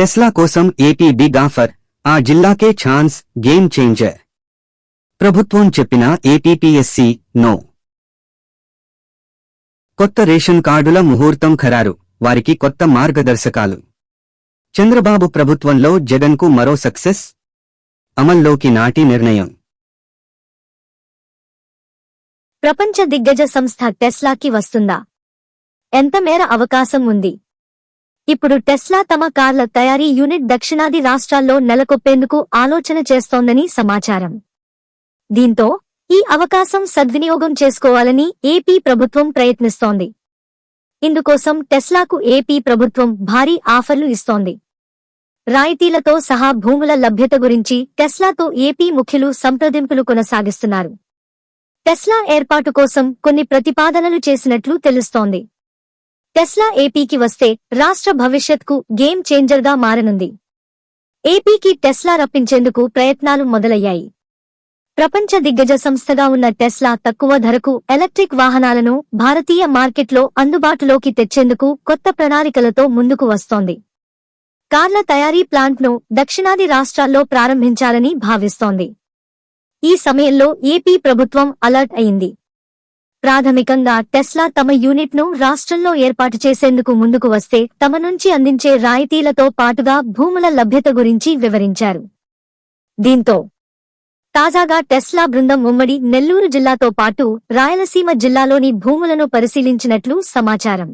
Tesla కోసం AP big offer ఆ జిల్లాకే chance game changer. ప్రభుత్వం చెప్పిన ఏపీపీఎస్సీ నో. కొత్త రేషన్ కార్డుల ముహూర్తం ఖరారు వారికి కొత్త మార్గదర్శకాలు. చంద్రబాబు ప్రభుత్వంలో జగన్కు మరో సక్సెస్? అమల్లోకి నాటి నిర్ణయం. ప్రపంచ దిగ్గజ సంస్థ టెస్లాకి వస్తుందా? ఎంత మేర అవకాశం ఉంది? ఇప్పుడు టెస్లా తమ కార్ల తయారీ యూనిట్ దక్షిణాది రాష్ట్రాల్లో నెలకొప్పేందుకు ఆలోచన చేస్తోందని సమాచారం. దీంతో ఈ అవకాశం సద్వినియోగం చేసుకోవాలని ఏపీ ప్రభుత్వం ప్రయత్నిస్తోంది. ఇందుకోసం టెస్లాకు ఏపీ ప్రభుత్వం భారీ ఆఫర్లు ఇస్తోంది. రాయితీలతో సహా భూముల లభ్యత గురించి టెస్లాతో ఏపీ ముఖ్యులు సంప్రదింపులు కొనసాగిస్తున్నారు. టెస్లా ఏర్పాటు కోసం కొన్ని ప్రతిపాదనలు చేసినట్లు తెలుస్తోంది. టెస్లా ఏపీకి వస్తే రాష్ట్ర భవిష్యత్కు గేమ్ చేంజర్గా మారనుంది. ఏపీకి టెస్లా రప్పించేందుకు ప్రయత్నాలు మొదలయ్యాయి. ప్రపంచ దిగ్గజ సంస్థగా ఉన్న టెస్లా తక్కువ ధరకు ఎలక్ట్రిక్ వాహనాలను భారతీయ మార్కెట్లో అందుబాటులోకి తెచ్చేందుకు కొత్త ప్రణాళికలతో ముందుకు వస్తోంది. కార్ల తయారీ ప్లాంట్ను దక్షిణాది రాష్ట్రాల్లో ప్రారంభించాలని భావిస్తోంది. ఈ సమయంలో ఏపీ ప్రభుత్వం అలర్ట్ అయింది. ప్రాథమికంగా టెస్లా తమ యూనిట్ను రాష్ట్రంలో ఏర్పాటు చేసేందుకు ముందుకు వస్తే తమ నుంచి అందించే రాయితీలతో పాటుగా భూముల లభ్యత గురించి వివరించారు. దీంతో తాజాగా టెస్లా బృందం ఉమ్మడి నెల్లూరు జిల్లాతో పాటు రాయలసీమ జిల్లాలోని భూములను పరిశీలించినట్లు సమాచారం.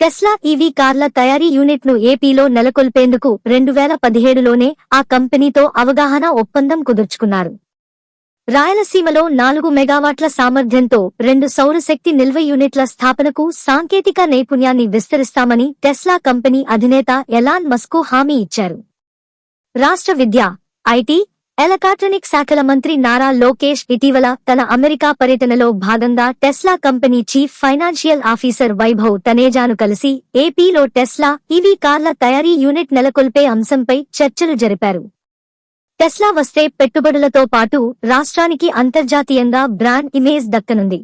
టెస్లా ఈవీ కార్ల తయారీ యూనిట్ను ఏపీలో నెలకొల్పేందుకు రెండు వేల పదిహేడులోనే ఆ కంపెనీతో అవగాహన ఒప్పందం కుదుర్చుకున్నారు. రాయలసీమలో నాలుగు మెగావాట్ల సామర్థ్యంతో రెండు సౌరశక్తి నిల్వ యూనిట్ల స్థాపనకు సాంకేతిక నైపుణ్యాన్ని విస్తరిస్తామని టెస్లా కంపెనీ అధినేత ఎలాన్ మస్కు హామీ ఇచ్చారు. రాష్ట్ర విద్య ఐటీ ఎలక్ట్రానిక్ శాఖల మంత్రి నారా లోకేష్ ఇటీవల తన అమెరికా పర్యటనలో భాగంగా Tesla company chief financial officer Vaibhav తనేజాను కలిసి ఏపీలో టెస్లా ఈవీ కార్ల తయారీ యూనిట్ నెలకొల్పే అంశంపై చర్చలు జరిపారు. టెస్లా వస్తే పెట్టుబడులతో పాటు రాష్ట్రానికి అంతర్జాతీయంగా బ్రాండ్ ఇమేజ్ దక్కనుంది.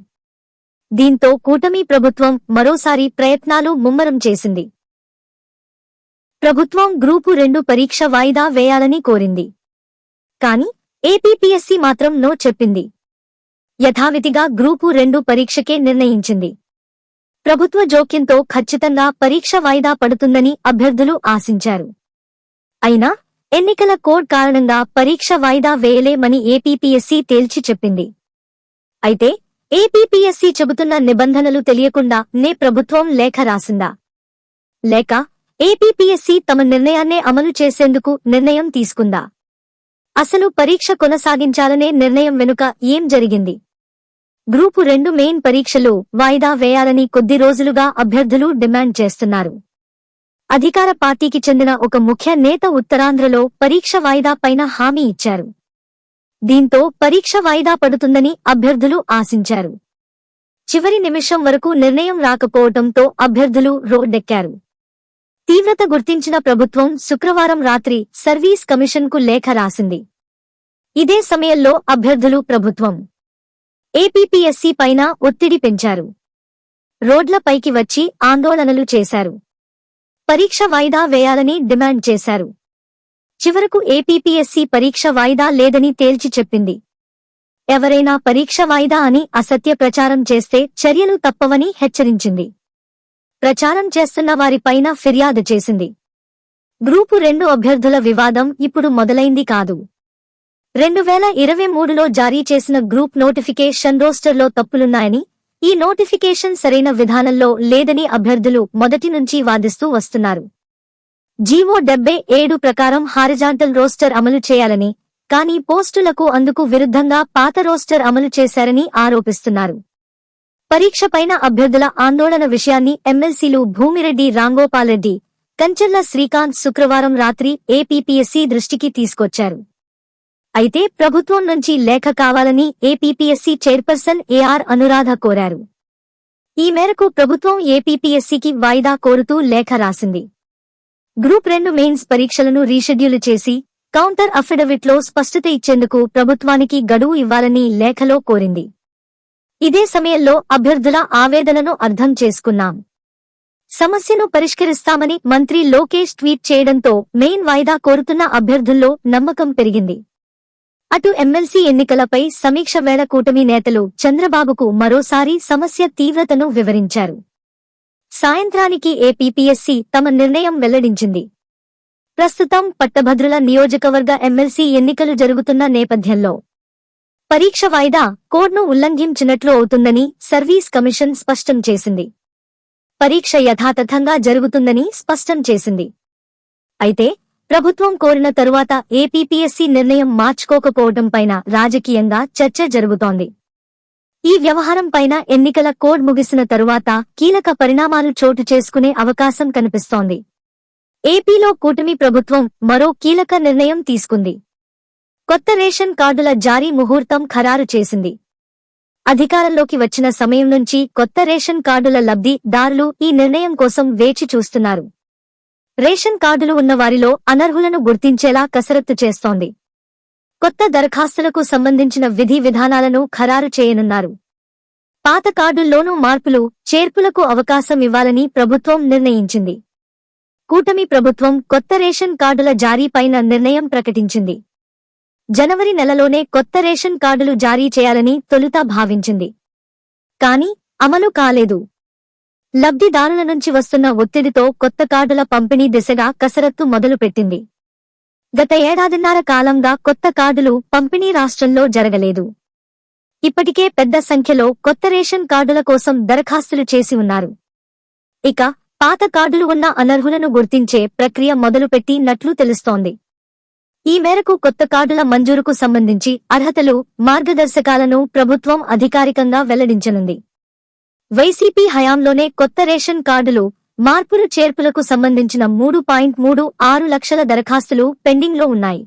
దీంతో కూటమి ప్రభుత్వం మరోసారి ప్రయత్నాలు ముమ్మరం చేసింది. ప్రభుత్వం గ్రూపు రెండు పరీక్ష వాయిదా వేయాలని కోరింది. కాని ఏపీపీఎస్సీ మాత్రం నో చెప్పింది. యథావిధిగా గ్రూపు రెండు పరీక్షకే నిర్ణయించింది. ప్రభుత్వ జోక్యంతో ఖచ్చితంగా పరీక్ష వాయిదా పడుతుందని అభ్యర్థులు ఆశించారు. అయినా ఎన్నికల కోడ్ కారణంగా పరీక్ష వాయిదా వేయలేమని ఏపీపీఎస్సీ తేల్చి చెప్పింది. అయితే ఏపీపీఎస్సీ చెబుతున్న నిబంధనలు తెలియకుండా నే ప్రభుత్వం లేఖ రాసిందా? లేక ఏపీపీఎస్సీ తమ నిర్ణయాన్నే అమలు చేసేందుకు నిర్ణయం తీసుకుందా? అసలు పరీక్ష కొనసాగించాలనే నిర్ణయం వెనుక ఏం జరిగింది? గ్రూపు రెండు మెయిన్ పరీక్షలు వాయిదా వేయాలని కొద్ది రోజులుగా అభ్యర్థులు డిమాండ్ చేస్తున్నారు. అధికార పార్టీకి చెందిన ఒక ముఖ్య నేత ఉత్తరాంధ్రలో పరీక్ష వాయిదా పైన హామీ ఇచ్చారు. దీంతో పరీక్ష వాయిదా పడుతుందని అభ్యర్థులు ఆశించారు. చివరి నిమిషం వరకు నిర్ణయం రాకపోవడంతో అభ్యర్థులు రోడ్డెక్కారు. తీవ్రత గుర్తించిన ప్రభుత్వం శుక్రవారం రాత్రి సర్వీస్ కమిషన్కు లేఖ రాసింది. ఇదే సమయంలో అభ్యర్థులు ప్రభుత్వం ఏపీపీఎస్సీ పైన ఒత్తిడి పెంచారు. రోడ్లపైకి వచ్చి ఆందోళనలు చేశారు. పరీక్ష వాయిదా వేయాలని డిమాండ్ చేశారు. చివరకు ఏపీపీఎస్సీ పరీక్ష వాయిదా లేదని తేల్చి చెప్పింది. ఎవరైనా పరీక్ష వాయిదా అని అసత్య ప్రచారం చేస్తే చర్యలు తప్పవని హెచ్చరించింది. ప్రచారం చేస్తున్న వారిపైన ఫిర్యాదు చేసింది. గ్రూపు రెండు అభ్యర్థుల వివాదం ఇప్పుడు మొదలైంది కాదు. రెండు వేల ఇరవై మూడులో జారీ చేసిన గ్రూప్ నోటిఫికేషన్ రోస్టర్లో తప్పులున్నాయని ఈ నోటిఫికేషన్ సరైన విధానంలో లేదని అభ్యర్థులు మొదటి నుంచి వాదిస్తూ వస్తున్నారు. జీవో డెబ్బై ఏడు ప్రకారం హారిజాంటల్ రోస్టర్ అమలు చేయాలని కానీ పోస్టులకు అందుకు విరుద్ధంగా పాత రోస్టర్ అమలు చేశారని ఆరోపిస్తున్నారు. పరీక్షపైన అభ్యర్థుల ఆందోళన విషయాన్ని ఎమ్మెల్సీలు భూమిరెడ్డి రాంగోపాల్రెడ్డి కంచెర్ల శ్రీకాంత్ శుక్రవారం రాత్రి ఏపీపీఎస్సీ దృష్టికి తీసుకొచ్చారు. అయితే ప్రభుత్వం నుంచి లేఖ కావాలని ఏపీపీఎస్సీ చైర్పర్సన్ ఏఆర్ అనురాధ కోరారు. ఈ మేరకు ప్రభుత్వం ఏపీపీఎస్సీకి వాయిదా కోరుతూ లేఖ రాసింది. గ్రూప్ రెండు మెయిన్స్ పరీక్షలను రీషెడ్యూల్ చేసి కౌంటర్ అఫిడవిట్లో స్పష్టత ఇచ్చేందుకు ప్రభుత్వానికి గడువు ఇవ్వాలని లేఖలో కోరింది. ఇదే సమయంలో అభ్యర్థుల ఆవేదనను అర్థం చేసుకున్నాం. సమస్యను పరిష్కరిస్తామని మంత్రి లోకేష్ ట్వీట్ చేయడంతో మెయిన్ వాయిదా కోరుతున్న అభ్యర్థుల్లో నమ్మకం పెరిగింది. అటు ఎమ్మెల్సీ ఎన్నికలపై సమీక్ష వేళ కూటమి నేతలు చంద్రబాబుకు మరోసారి సమస్య తీవ్రతను వివరించారు. సాయంత్రానికి ఏపీపీఎస్సీ తమ నిర్ణయం వెల్లడించింది. ప్రస్తుతం పట్టభద్రుల నియోజకవర్గ ఎమ్మెల్సీ ఎన్నికలు జరుగుతున్న నేపథ్యంలో పరీక్ష వాయిదా కోడ్ను ఉల్లంఘించినట్లు అవుతుందని సర్వీస్ కమిషన్ స్పష్టం చేసింది. పరీక్ష యథాతథంగా జరుగుతుందని స్పష్టం చేసింది. అయితే ప్రభుత్వం కోరిన తరువాత ఏపీపీఎస్సీ నిర్ణయం మార్చుకోకపోవడంపైన రాజకీయంగా చర్చ జరుగుతోంది. ఈ వ్యవహారం పైన ఎన్నికల కోడ్ ముగిసిన తరువాత కీలక పరిణామాలు చోటు చేసుకునే అవకాశం కనిపిస్తోంది. ఏపీలో కూటమి ప్రభుత్వం మరో కీలక నిర్ణయం తీసుకుంది. కొత్త రేషన్ కార్డుల జారీ ముహూర్తం ఖరారు చేసింది. అధికారంలోకి వచ్చిన సమయం నుంచి కొత్త రేషన్ కార్డుల లబ్ధిదారులు ఈ నిర్ణయం కోసం వేచి చూస్తున్నారు. రేషన్ కార్డులు ఉన్న వారిలో అనర్హులను గుర్తించేలా కసరత్తు చేస్తోంది. కొత్త దరఖాస్తులకు సంబంధించిన విధి విధానాలను ఖరారు చేయనున్నారు. పాత కార్డుల్లోనూ మార్పులు చేర్పులకు అవకాశం ఇవ్వాలని ప్రభుత్వం నిర్ణయించింది. కూటమి ప్రభుత్వం కొత్త రేషన్ కార్డుల జారీపైన నిర్ణయం ప్రకటించింది. జనవరి నెలలోనే కొత్త రేషన్ కార్డులు జారీ చేయాలని తొలుత భావించింది. కాని అమలు కాలేదు. లబ్ధిదారుల నుంచి వస్తున్న ఒత్తిడితో కొత్త కార్డుల పంపిణీ దిశగా కసరత్తు మొదలుపెట్టింది. గత ఏడాదిన్నర కాలంగా కొత్త కార్డులు పంపిణీ రాష్ట్రంలో జరగలేదు. ఇప్పటికే పెద్ద సంఖ్యలో కొత్త రేషన్ కార్డుల కోసం దరఖాస్తులు చేసి ఉన్నారు. ఇక పాత కార్డులు ఉన్న అనర్హులను గుర్తించే ప్రక్రియ మొదలుపెట్టినట్లు తెలుస్తోంది. ఈ మేరకు కొత్త కార్డుల మంజూరుకు సంబంధించి అర్హతలు మార్గదర్శకాలను ప్రభుత్వం అధికారికంగా వెల్లడించనుంది. వైసీపీ హయాంలోనే కొత్త రేషన్ కార్డులు మార్పులు చేర్పులకు సంబంధించిన మూడు పాయింట్ మూడు ఆరు లక్షల దరఖాస్తులు పెండింగ్లో ఉన్నాయి.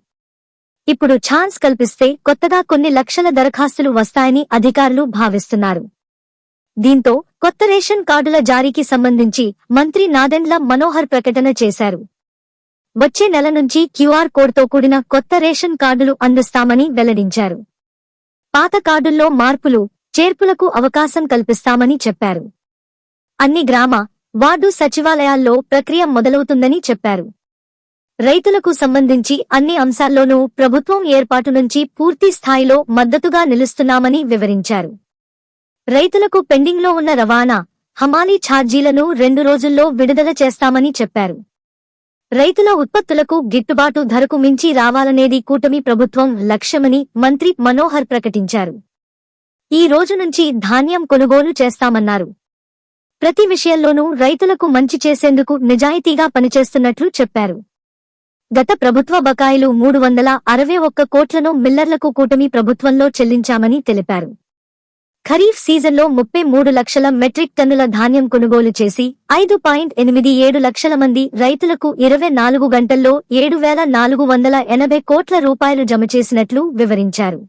ఇప్పుడు ఛాన్స్ కల్పిస్తే కొత్తగా కొన్ని లక్షల దరఖాస్తులు వస్తాయని అధికారులు భావిస్తున్నారు. దీంతో కొత్త రేషన్ కార్డుల జారీకి సంబంధించి మంత్రి నాదెండ్ల మనోహర్ ప్రకటన చేశారు. వచ్చే నెల నుంచి క్యూఆర్ కోడ్తో కూడిన కొత్త రేషన్ కార్డులు అందిస్తామని వెల్లడించారు. పాత కార్డుల్లో మార్పులు చేర్పులకు అవకాశం కల్పిస్తామని చెప్పారు. అన్ని గ్రామ వార్డు సచివాలయాల్లో ప్రక్రియ మొదలవుతుందని చెప్పారు. రైతులకు సంబంధించి అన్ని అంశాల్లోనూ ప్రభుత్వం ఏర్పాటు నుంచి పూర్తి స్థాయిలో మద్దతుగా నిలుస్తున్నామని వివరించారు. రైతులకు పెండింగ్లో ఉన్న రవాణా హమాలీ ఛార్జీలను రెండు రోజుల్లో విడుదల చేస్తామని చెప్పారు. రైతుల ఉత్పత్తులకు గిట్టుబాటు ధరకు మించి రావాలనేది కూటమి ప్రభుత్వం లక్ష్యమని మంత్రి మనోహర్ ప్రకటించారు. ఈ రోజు నుంచి ధాన్యం కొనుగోలు చేస్తామన్నారు. ప్రతి విషయంలోనూ రైతులకు మంచి చేసేందుకు నిజాయితీగా పనిచేస్తున్నట్లు చెప్పారు. గత ప్రభుత్వ బకాయిలు మూడు వందల అరవై ఒక్క కోట్లను మిల్లర్లకు కూటమి ప్రభుత్వంలో చెల్లించామని తెలిపారు. ఖరీఫ్ సీజన్లో ముప్పై మూడు లక్షల మెట్రిక్ టన్నుల ధాన్యం కొనుగోలు చేసి ఐదు పాయింట్ ఎనిమిది ఏడు లక్షల మంది రైతులకు ఇరవై నాలుగు గంటల్లో ఏడు వేల నాలుగు వందల ఎనభై కోట్ల రూపాయలు జమ చేసినట్లు వివరించారు.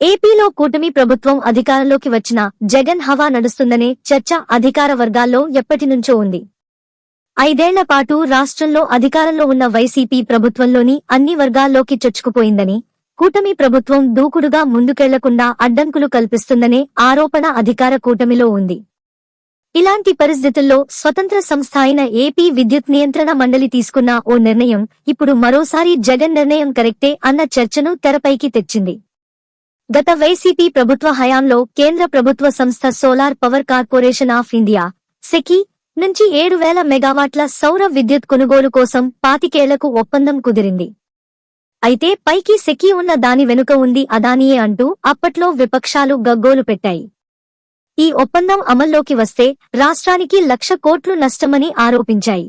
ఏపీలో కూటమి ప్రభుత్వం అధికారంలోకి వచ్చిన జగన్ హవా నడుస్తుందనే చర్చ అధికార వర్గాల్లో ఎప్పటినుంచో ఉంది. ఐదేళ్ళ పాటు రాష్ట్రంలో అధికారంలో ఉన్న వైసీపీ ప్రభుత్వంలోని అన్ని వర్గాల్లోకి చొచ్చుకుపోయిందని కూటమి ప్రభుత్వం దూకుడుగా ముందుకెళ్ళకుండా అడ్డంకులు కల్పిస్తుందనే ఆరోపణ అధికార కూటమిలో ఉంది. ఇలాంటి పరిస్థితుల్లో స్వతంత్ర సంస్థ అయిన ఏపీ విద్యుత్ నియంత్రణ మండలి తీసుకున్న ఓ నిర్ణయం ఇప్పుడు మరోసారి జగన్ నిర్ణయం కరెక్టే అన్న చర్చను తెరపైకి తెచ్చింది. గత వైసీపీ ప్రభుత్వ హయాంలో కేంద్ర ప్రభుత్వ సంస్థ solar power corporation of India SECI నుంచి ఏడు వేల మెగావాట్ల సౌర విద్యుత్ కొనుగోలు కోసం పాతికేళ్ళకు ఒప్పందం కుదిరింది. అయితే పైకి సెకి ఉన్న దాని వెనుక ఉంది అదానియే అంటూ అప్పట్లో విపక్షాలు గగ్గోలు పెట్టాయి. ఈ ఒప్పందం అమల్లోకి వస్తే రాష్ట్రానికి లక్ష కోట్లు నష్టమని ఆరోపించాయి.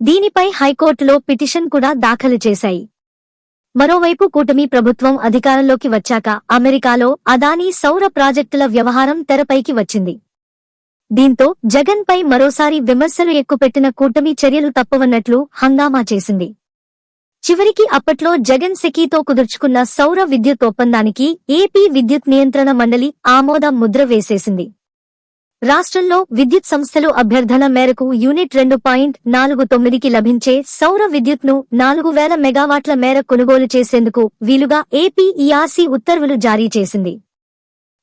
దీనిపై హైకోర్టులో పిటిషన్ కూడా దాఖలు చేశాయి. మరోవైపు కూటమి ప్రభుత్వం అధికారంలోకి వచ్చాక అమెరికాలో అదానీ సౌర ప్రాజెక్టుల వ్యవహారం తెరపైకి వచ్చింది. దీంతో జగన్ పై మరోసారి విమర్శలు ఎక్కుపెట్టిన కూటమి చర్యలు తప్పవన్నట్లు హంగామా చేసింది. చివరికి అప్పట్లో జగన్ సెకీతో కుదుర్చుకున్న సౌర విద్యుత్ ఒప్పందానికి ఏపీ విద్యుత్ నియంత్రణ మండలి ఆమోద ముద్ర వేసేసింది. రాష్ట్రంలో విద్యుత్ సంస్థలు అభ్యర్థన మేరకు యూనిట్ రెండు పాయింట్ నాలుగు తొమ్మిదికి లభించే సౌర విద్యుత్ను నాలుగు వేల మెగావాట్ల మేర కొనుగోలు చేసేందుకు వీలుగా ఏపీఈఆర్సీ ఉత్తర్వులు జారీ చేసింది.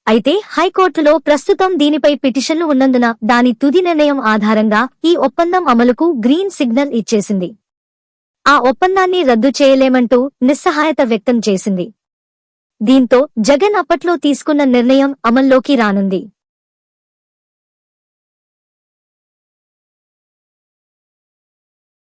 అయితే హైకోర్టులో ప్రస్తుతం దీనిపై పిటిషన్లు ఉన్నందున దాని తుది నిర్ణయం ఆధారంగా ఈ ఒప్పందం అమలుకు గ్రీన్ సిగ్నల్ ఇచ్చేసింది. ఆ ఒప్పందాన్ని రద్దు చేయలేమంటూ నిస్సహాయత వ్యక్తం చేసింది. దీంతో జగన్ అప్పట్లో తీసుకున్న నిర్ణయం అమల్లోకి రానుంది.